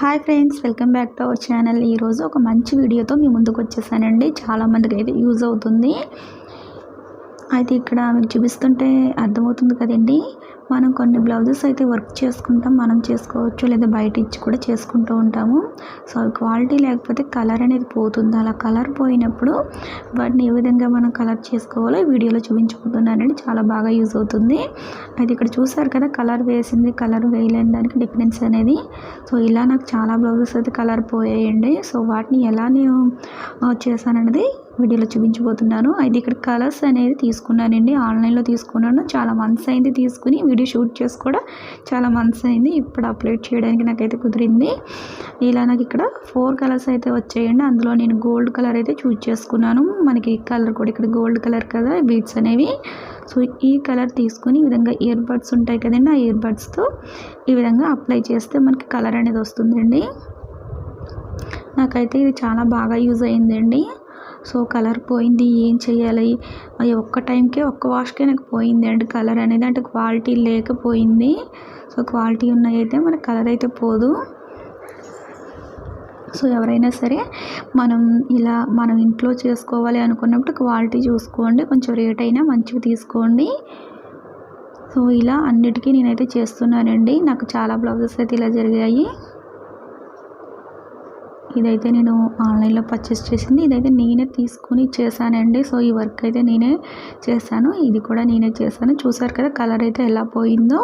Hi friends welcome back to our channel ఈరోజు ఒక మంచి వీడియోతో మీ ముందుకు వచ్చేసానండి. చాలామందికి అయితే యూజ్ అవుతుంది. అయితే ఇక్కడ మీకు చూపిస్తుంటే అర్థమవుతుంది కదండి. మనం కొన్ని బ్లౌజెస్ అయితే వర్క్ చేసుకుంటాం మనం చేసుకోవచ్చు లేదా బయట ఇచ్చి కూడా చేసుకుంటూ ఉంటాము. సో క్వాలిటీ లేకపోతే కలర్ అనేది పోతుంది. అలా కలర్ పోయినప్పుడు వాటిని ఏ విధంగా మనం కలర్ చేసుకోవాలో ఈ వీడియోలో చూపించబోతున్నానండి చాలా బాగా యూజ్ అవుతుంది. అయితే ఇక్కడ చూసారు కదా కలర్ వేసింది కలర్ వేయలేని దానికి డిఫరెన్స్ అనేది. సో ఇలా నాకు చాలా బ్లౌజెస్ అయితే కలర్ పోయాయండి. సో వాటిని ఎలా నేను చేశాననేది వీడియోలో చూపించబోతున్నాను. అయితే ఇక్కడ కలర్స్ అనేది తీసుకున్నానండి. ఆన్లైన్లో తీసుకున్నాను. చాలా మంత్స్ అయింది తీసుకుని వీడియో షూట్ చేసి కూడా చాలా మంత్స్ అయింది. ఇప్పుడు అప్లోడ్ చేయడానికి నాకైతే కుదిరింది. ఇలా నాకు ఇక్కడ ఫోర్ కలర్స్ అయితే వచ్చాయండి. అందులో నేను గోల్డ్ కలర్ అయితే చూజ్ చేసుకున్నాను. మనకి కలర్ కూడా ఇక్కడ గోల్డ్ కలర్ కదా బీడ్స్ అనేవి. సో ఈ కలర్ తీసుకుని ఈ విధంగా ఇయర్ బడ్స్ ఉంటాయి కదండి ఆ ఇయర్ బడ్స్తో ఈ విధంగా అప్లై చేస్తే మనకి కలర్ అనేది వస్తుందండి. నాకైతే ఇది చాలా బాగా యూజ్ అయిందండి. సో కలర్ పోయింది ఏం చేయాలి అది ఒక్క టైంకే ఒక్క వాష్కే నాకు పోయింది. అండ్ కలర్ అనేది అంటే క్వాలిటీ లేకపోయింది. సో క్వాలిటీ ఉన్నాయైతే మన కలర్ అయితే పోదు. సో ఎవరైనా సరే మనం ఇలా మనం ఇంట్లో చేసుకోవాలి అనుకున్నప్పుడు క్వాలిటీ చూసుకోండి. కొంచెం రేట్ అయినా మంచిగా తీసుకోండి. సో ఇలా అన్నిటికీ నేనైతే చేస్తున్నానండి. నాకు చాలా బ్లౌజెస్ అయితే ఇలా జరిగాయి. ఇదైతే నేను ఆన్లైన్లో పర్చేస్ చేసింది. ఇదైతే నేనే తీసుకుని చేశానండి. సో ఈ వర్క్ అయితే నేనే చేశాను. ఇది కూడా నేనే చేశాను. చూసారు కదా కలర్ అయితే ఎలా పోయిందో.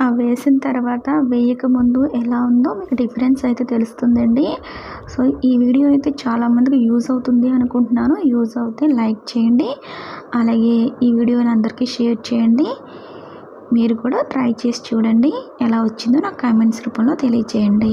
ఆ వేసిన తర్వాత వేయక ముందు ఎలా ఉందో మీకు డిఫరెన్స్ అయితే తెలుస్తుందండి. సో ఈ వీడియో అయితే చాలామందికి యూజ్ అవుతుంది అనుకుంటున్నాను. యూజ్ అవుతే లైక్ చేయండి. అలాగే ఈ వీడియోని అందరికీ షేర్ చేయండి. మీరు కూడా ట్రై చేసి చూడండి. ఎలా వచ్చిందో నాకు కామెంట్స్ రూపంలో తెలియచేయండి.